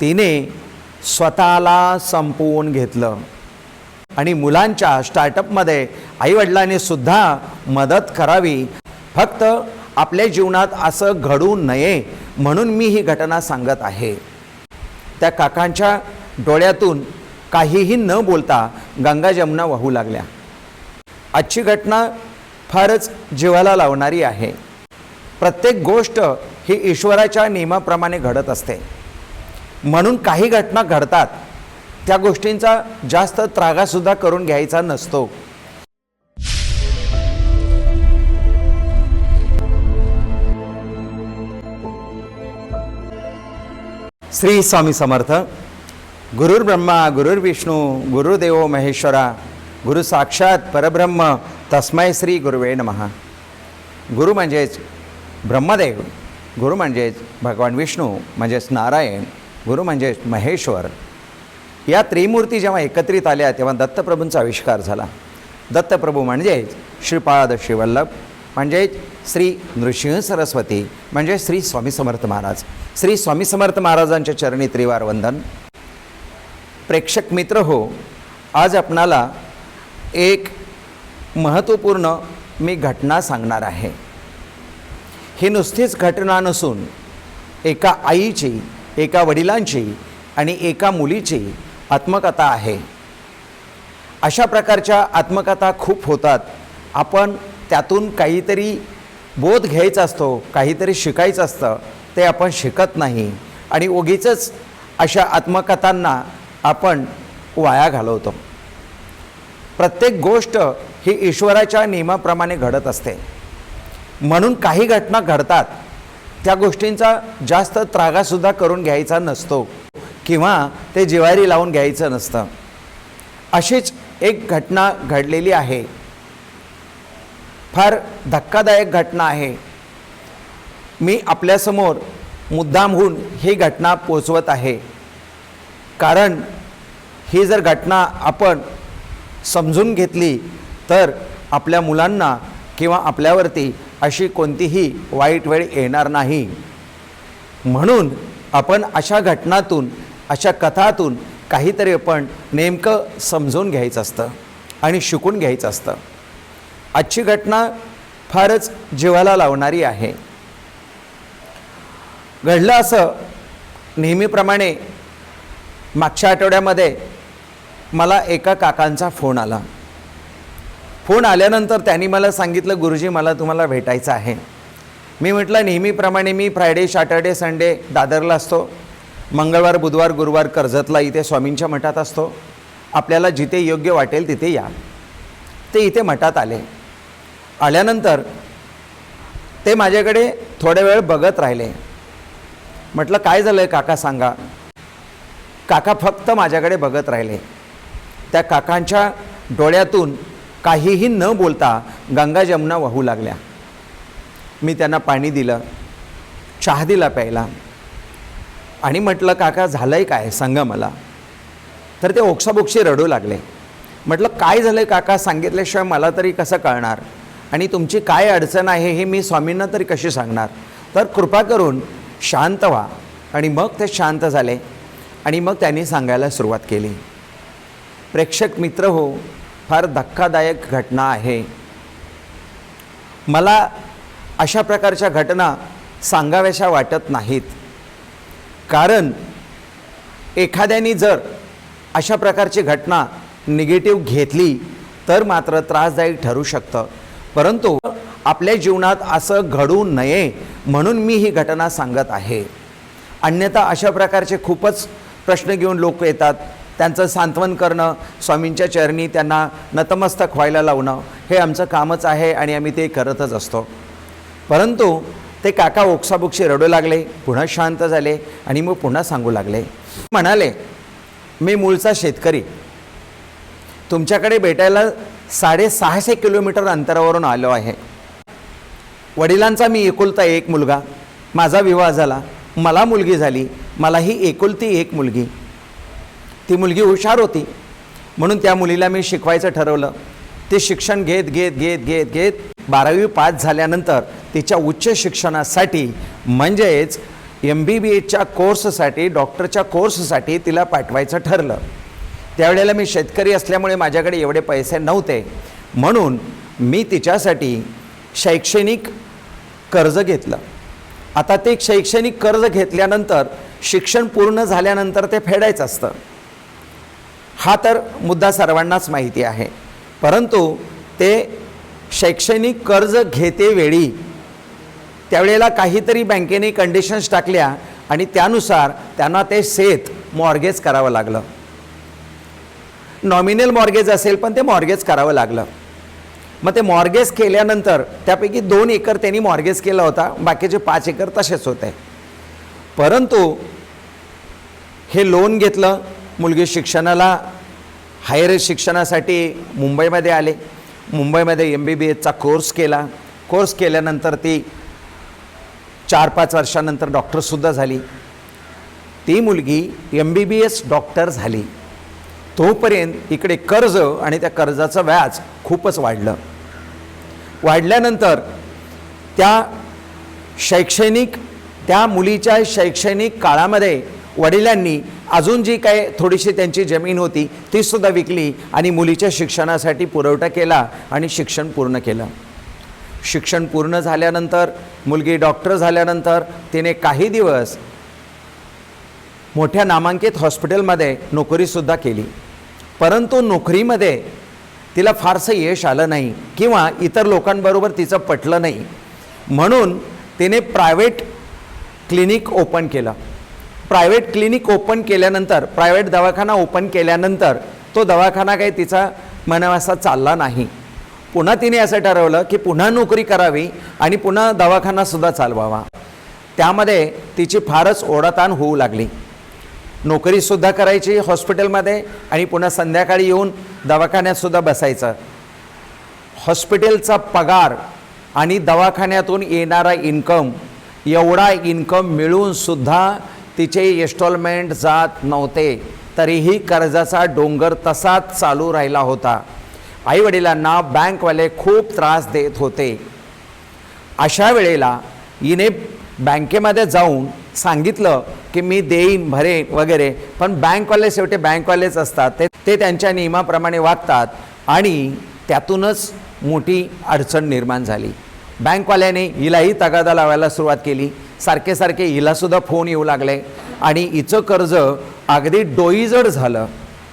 तिने स्वतःला संपवून घेतलं. आणि मुलांच्या स्टार्टअपमध्ये आईवडिलांनी सुद्धा मदत करावी. फक्त आपल्या जीवनात असं घडू नये म्हणून मी ही घटना सांगत आहे. त्या काकांच्या डोळ्यातून काहीही न बोलता गंगा जमुना वाहू लागल्या. आजची घटना फारच जीवाला लावणारी आहे. प्रत्येक गोष्ट ही ईश्वराच्या नियमाप्रमाणे घडत असते. म्हणून काही घटना घडतात. त्या गोष्टींचा जास्त त्रागासुद्धा करून घ्यायचा नसतो. श्री स्वामी समर्थ. गुरुर् ब्रह्मा गुरुर्विष्णू गुरुदेव महेश्वरा गुरु साक्षात परब्रह्म तस्मै श्री गुरुवे नमहा गुरु म्हणजेच ब्रह्मदेव गुरु म्हणजेच भगवान विष्णू म्हणजेच नारायण गुरु म्हणजे महेश्वर. या त्रिमूर्ती जेव्हा एकत्रित आल्या तेव्हा दत्तप्रभूंचा आविष्कार झाला. दत्तप्रभू म्हणजेच श्रीपाद श्रीवल्लभ म्हणजेच श्री नृसिंह सरस्वती म्हणजे श्री स्वामी समर्थ महाराज. श्री स्वामी समर्थ महाराजांच्या चरणी त्रिवार वंदन. प्रेक्षक मित्र हो आज आपणाला एक महत्त्वपूर्ण मी घटना सांगणार आहे. ही नुसतीच घटना नसून एका आईची एका वडिलांची आणि एका मुलीची आत्मकथा आहे. अशा प्रकारच्या आत्मकथा खूप होतात. आपण त्यातून काहीतरी बोध घ्यायचा असतो काहीतरी शिकायचं असतं ते आपण शिकत नाही. आणि उगीचच अशा आत्मकथांना आपण वाया घालवतो. प्रत्येक गोष्ट ही ईश्वराच्या नियमाप्रमाणे घडत असते. म्हणून काही घटना घडतात त्या गोष्टींचा जास्त त्रागासुद्धा करून घ्यायचा नसतो किंवा ते जिवारी लावून घ्यायचं नसतं. अशीच एक घटना घडलेली आहे. फार धक्कादायक घटना आहे. मी आपल्यासमोर मुद्दामहून ही घटना पोचवत आहे. कारण ही जर घटना आपण समजून घेतली तर आपल्या मुलांना किंवा आपल्यावरती अशी कोणतीही वाईट वेळ येणार नाही. म्हणून आपण अशा घटनातून अशा कथातून काहीतरी आपण नेमकं समजून घ्यायचं असतं आणि शिकून घ्यायचं असतं. आजची घटना फारच जीवाला लावणारी आहे. घडलं असं नेहमीप्रमाणे मागच्या आठवड्यामध्ये मला एका काकांचा फोन आला. फोन आल्यानंतर त्यांनी मला सांगितलं गुरुजी मला तुम्हाला भेटायचं आहे. मी म्हटलं नेहमीप्रमाणे मी फ्रायडे सॅटर्डे संडे दादरला असतो. मंगळवार बुधवार गुरुवार कर्जतला इथे स्वामींच्या मठात असतो. आपल्याला जिथे योग्य वाटेल तिथे या. ते इथे मठात आले. आल्यानंतर ते माझ्याकडे थोड्या वेळ बघत राहिले. म्हटलं काय झालं आहे काका सांगा. काका फक्त माझ्याकडे बघत राहिले. त्या काकांच्या डोळ्यातून काहीही न बोलता गंगा जमुना वाहू लागल्या. मी त्यांना पाणी दिलं चहा दिला प्यायला. आणि म्हटलं काका झालं आहे काय? सांगा मला. तर ते ओक्साबोक्षी रडू लागले. म्हटलं काय झालं आहे काका? सांगितल्याशिवाय मला तरी कसं कळणार? आणि तुमची काय अडचण आहे हे मी स्वामींना तरी कशी सांगणार? तर कृपा करून शांत व्हा. आणि मग ते शांत झाले. आणि मग त्यांनी सांगायला सुरुवात केली. प्रेक्षक मित्र हो फार धक्कादायक घटना आहे. मला अशा प्रकारच्या घटना सांगाव्याशा वाटत नाहीत. कारण एखाद्याने जर अशा प्रकारची घटना निगेटिव्ह घेतली तर मात्र त्रासदायक ठरू शकतं. परंतु आपल्या जीवनात असं घडू नये म्हणून मी ही घटना सांगत आहे. अन्यथा अशा प्रकारचे खूपच प्रश्न घेऊन लोक येतात. त्यांचं सांत्वन करणं स्वामींच्या चरणी त्यांना नतमस्तक व्हायला लावणं हे आमचं कामच आहे आणि आम्ही ते करतच असतो. परंतु ते काका ओक्साबुक्षी रडू लागले पुन्हा शांत झाले आणि मग पुन्हा सांगू लागले. म्हणाले मी मूळचा शेतकरी. तुमच्याकडे भेटायला साडेसहाशे किलोमीटर अंतरावरून आलो आहे. वडिलांचा मी एकुलता एक मुलगा. माझा विवाह झाला. मला मुलगी झाली. मला ही एकुलती एक मुलगी. ती मुलगी हुशार होती. म्हणून त्या मुलीला मी शिकवायचं ठरवलं. ते शिक्षण घेत घेत घेत घेत घेत बारावी पास झाल्यानंतर तिच्या उच्च शिक्षणासाठी म्हणजेच एम बी बी एच्या कोर्ससाठी डॉक्टरच्या कोर्ससाठी तिला पाठवायचं ठरलं. त्यावेळेला मी शेतकरी असल्यामुळे माझ्याकडे एवढे पैसे नव्हते. म्हणून मी तिच्यासाठी शैक्षणिक कर्ज घेतलं. आता ते शैक्षणिक कर्ज घेतल्यानंतर शिक्षण पूर्ण झाल्यानंतर ते फेडायचं असतं. हा तर मुद्दा सर्वांनाच माहिती आहे. परंतु ते शैक्षणिक कर्ज घेतेवेळी त्यावेळेला काहीतरी बँकेने कंडिशन्स टाकल्या आणि त्यानुसार त्यांना ते सेत मॉर्गेज करावं लागलं. नॉमिनल मॉर्गेज असेल पण ते मॉर्गेज करावं लागलं. मग ते मॉर्गेज केल्यानंतर त्यापैकी दोन एकर त्यांनी मॉर्गेज केला होता बाकीचे पाच एकर तसेच होते. परंतु हे लोन घेतलं मुलगी शिक्षणाला हायर शिक्षणासाठी मुंबईमध्ये आले. मुंबईमध्ये एम बी बी एसचा कोर्स केला. कोर्स केल्यानंतर ती चार पाच वर्षानंतर डॉक्टरसुद्धा झाली. ती मुलगी M B B S doctor झाली. तोपर्यंत इकडे कर्ज आणि त्या कर्जाचं व्याज खूपच वाढलं. वाढल्यानंतर त्या शैक्षणिक त्या मुलीच्या शैक्षणिक काळामध्ये वडिलांनी अजून जी काय थोडीशी त्यांची जमीन होती तीसुद्धा विकली आणि मुलीच्या शिक्षणासाठी पुरवठा केला आणि शिक्षण पूर्ण केलं. शिक्षण पूर्ण झाल्यानंतर मुलगी डॉक्टर झाल्यानंतर तिने काही दिवस मोठ्या नामांकित हॉस्पिटलमध्ये नोकरीसुद्धा केली. परंतु नोकरीमध्ये तिला फारसं यश आलं नाही किंवा इतर लोकांबरोबर तिचं पटलं नाही. म्हणून तिने प्रायव्हेट क्लिनिक ओपन केलं. प्रायव्हेट क्लिनिक ओपन केल्यानंतर प्रायव्हेट दवाखाना ओपन केल्यानंतर तो दवाखाना काही तिचा मनावासा चालला नाही. पुन्हा तिने असं ठरवलं की पुन्हा नोकरी करावी आणि पुन्हा दवाखानासुद्धा चालवावा. त्यामध्ये तिची फारच ओढाताण होऊ लागली. नोकरीसुद्धा करायची हॉस्पिटलमध्ये आणि पुन्हा संध्याकाळी येऊन दवाखान्यातसुद्धा बसायचं. हॉस्पिटलचा पगार आणि दवाखान्यातून येणारा इन्कम एवढा इन्कम मिळूनसुद्धा तिचे इन्स्टॉलमेंट जात नव्हते. तरीही कर्जाचा डोंगर तसाच चालू राहिला होता. आईवडिलांना बँकवाले खूप त्रास देत होते. अशा वेळेला हिने बँकेमध्ये जाऊन सांगितलं की मी देईन भरेन वगैरे पण बँकवाले शेवटी बँकवालेच असतात. ते ते त्यांच्या नियमाप्रमाणे वागतात आणि त्यातूनच मोठी अडचण निर्माण झाली. बँकवाल्याने हिलाही तगादा लावायला सुरुवात केली. सारखे सारखे हिलासुद्धा फोन येऊ लागले. आणि हिचं कर्ज अगदी डोईजड झालं.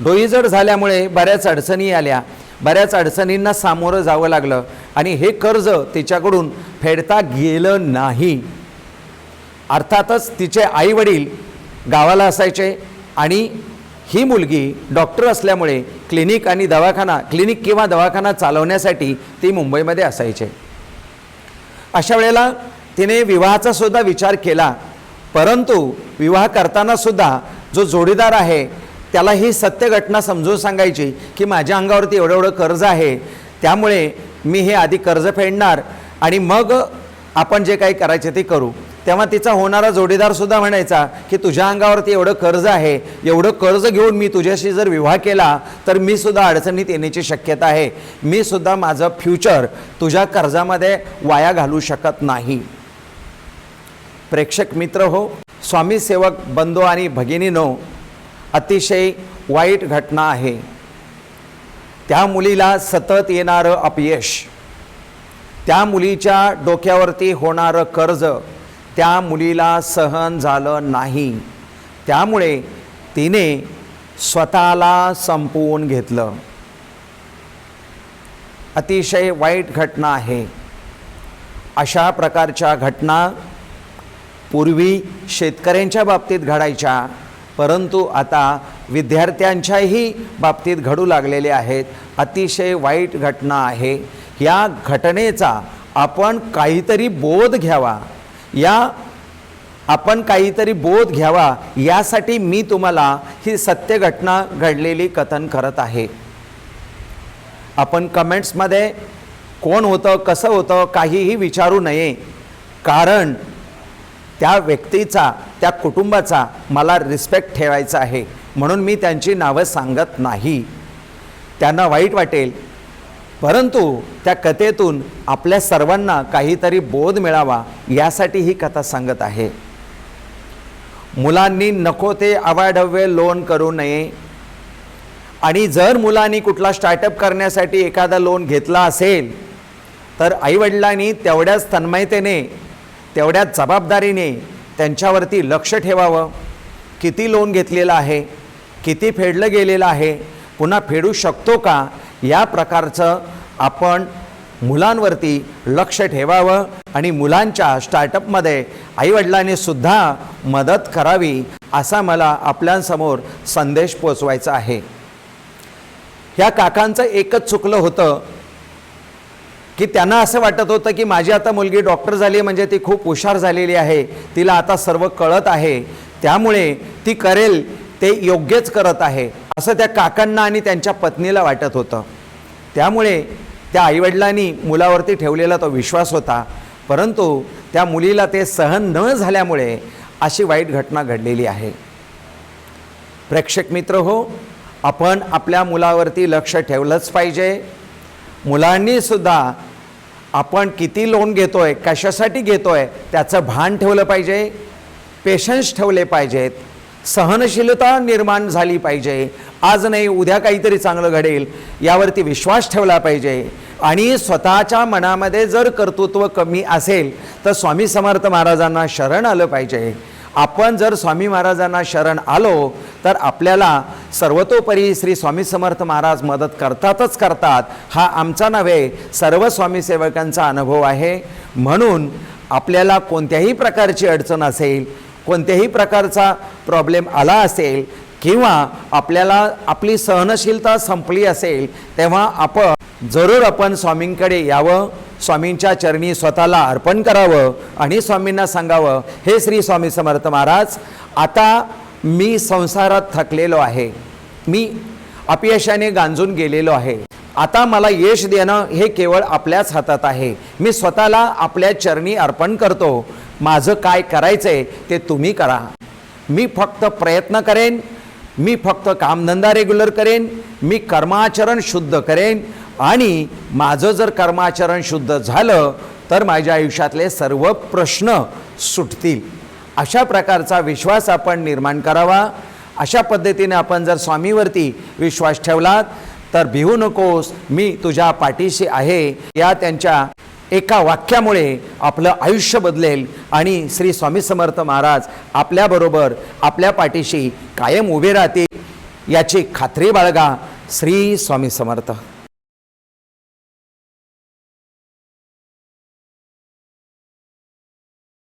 डोईजड झाल्यामुळे बऱ्याच अडचणी आल्या. बऱ्याच अडचणींना सामोरं जावं लागलं. आणि हे कर्ज तिच्याकडून फेडता गेलं नाही. अर्थातच तिचे आईवडील गावाला असायचे आणि ही मुलगी डॉक्टर असल्यामुळे क्लिनिक आणि दवाखाना क्लिनिक किंवा दवाखाना चालवण्यासाठी ती मुंबईमध्ये असायचे. अशा वेळेला तिने विवाहाचा सुद्धा विचार केला. परंतु विवाह करताना सुद्धा जो जोडीदार आहे त्याला ही सत्य घटना समजून सांगायची की माझ्या अंगावरती एवढं एवढं कर्ज आहे त्यामुळे मी हे आधी कर्ज फेडणार आणि मग आपण जे काही करायचे ते करू. तेव्हा तिचा होणारा जोडीदारसुद्धा म्हणायचा की तुझ्या अंगावरती एवढं कर्ज आहे एवढं कर्ज घेऊन मी तुझ्याशी जर विवाह केला तर मी सुद्धा अडचणीत येण्याची शक्यता आहे. मी सुद्धा माझं फ्युचर तुझ्या कर्जामध्ये वाया घालू शकत नाही. प्रेक्षक मित्र हो स्वामी सेवक बंधू आणि भगिनीनो अतिशय वाईट घटना आहे. त्या मुलीला सतत येणारं अपयश त्या मुलीच्या डोक्यावरती होणारं कर्ज त्या मुलीला सहन झालं नाही. त्यामुळे तिने स्वतःला संपवून घेतलं. अतिशय वाईट घटना आहे. अशा प्रकारच्या घटना पूर्वी शेतकऱ्यांच्या बाबतीत घडायच्या परंतु आता विद्यार्थ्यांच्याही बाबतीत घडू लागलेले आहेत. अतिशय वाईट घटना आहे. या घटनेचा आपण काहीतरी बोध घ्यावा. या आपण काहीतरी बोध घ्यावा यासाठी मी तुम्हाला ही सत्य घटना घडलेली कथन करत आहे. आपण कमेंट्समध्ये कोण होतं कसं होतं काहीही विचारू नये. कारण त्या व्यक्तीचा त्या कुटुंबाचा मला रिस्पेक्ट ठेवायचा आहे. म्हणून मी त्यांची नावं सांगत नाही. त्यांना वाईट वाटेल. परंतु त्या कथेतून आपल्या सर्वांना काहीतरी बोध मिळावा यासाठी ही कथा सांगत आहे. मुलांनी नको ते अवाढव्य लोन करू नये. आणि जर मुलांनी कुठला स्टार्टअप करण्यासाठी एखादा लोन घेतला असेल तर आईवडिलांनी तेवढ्याच तन्मयतेने तेवढ्याच जबाबदारीने त्यांच्यावरती लक्ष ठेवावं. किती लोन घेतलेलं आहे? किती फेडलं गेलेलं आहे? पुन्हा फेडू शकतो का? या प्रकारचं आपण मुलांवरती लक्ष ठेवावं आणि मुलांच्या स्टार्टअपमध्ये आईवडिलांनी सुद्धा मदत करावी असा मला आपल्यासमोर संदेश पोचवायचा आहे. ह्या काकांचं एकच चुकलं होतं. की त्यांना असं वाटत होतं की माझी आता मुलगी डॉक्टर झाली आहे म्हणजे ती खूप हुशार झालेली आहे तिला आता सर्व कळत आहे त्यामुळे ती करेल ते योग्यच करत आहे असं त्या काकांना आणि त्यांच्या पत्नीला वाटत होतं. त्यामुळे त्या आईवडिलांनी मुलावरती ठेवलेला तो विश्वास होता परंतु त्या मुलीला ते सहन न झाल्यामुळे अशी वाईट घटना घडलेली आहे. प्रेक्षक मित्र हो आपण आपल्या मुलावरती लक्ष ठेवलंच पाहिजे. मुलांनी सुद्धा आपण किती लोन घेतो आहे कशासाठी घेतो आहे त्याचं भान ठेवलं पाहिजे पेशन्स ठेवले पाहिजेत सहनशीलता निर्माण झाली पाहिजे. आज नाही उद्या काहीतरी चांगलं घडेल यावरती विश्वास ठेवला पाहिजे. आणि स्वतःच्या मनामध्ये जर कर्तृत्व कमी असेल तर स्वामी समर्थ महाराजांना शरण आलं पाहिजे. आपण जर स्वामी महाराजांना शरण आलो तर आपल्याला सर्वतोपरी श्री स्वामी समर्थ महाराज मदत करतातच करतात. हा आमचा नव्हे सर्व स्वामी सेवकांचा अनुभव आहे. म्हणून आपल्याला कोणत्याही प्रकारची अडचण असेल कोणत्याही प्रकारचा प्रॉब्लेम आला असेल किंवा आपल्याला आपली सहनशीलता संपली असेल तेव्हा आपण जरूर आपण स्वामींकडे यावं. स्वामींच्या चरणी स्वतःला अर्पण करावं आणि स्वामींना सांगावं हे श्री स्वामी समर्थ महाराज आता मी संसारात थकलेलो आहे. मी अपयशाने गांजून गेलेलो आहे. आता मला यश देणं हे केवळ आपल्याच हातात आहे. मी स्वतःला आपल्या चरणी अर्पण करतो. माझं काय करायचं आहे ते तुम्ही करा. मी फक्त प्रयत्न करेन. मी फक्त कामधंदा रेग्युलर करेन. मी कर्माचरण शुद्ध करेन. आणि माझं जर कर्माचरण शुद्ध झालं तर माझ्या आयुष्यातले सर्व प्रश्न सुटतील. अशा प्रकारचा विश्वास आपण निर्माण करावा. अशा पद्धतीने आपण जर स्वामीवरती विश्वास ठेवलात तर भिवू नकोस मी तुझ्या पाठीशी आहे. या त्यांच्या एका वाक्यामुळे आपलं आयुष्य बदलेल आणि श्री स्वामी समर्थ महाराज आपल्याबरोबर आपल्या पाठीशी कायम उभे राहतील याची खात्री बाळगा श्री स्वामी समर्थ.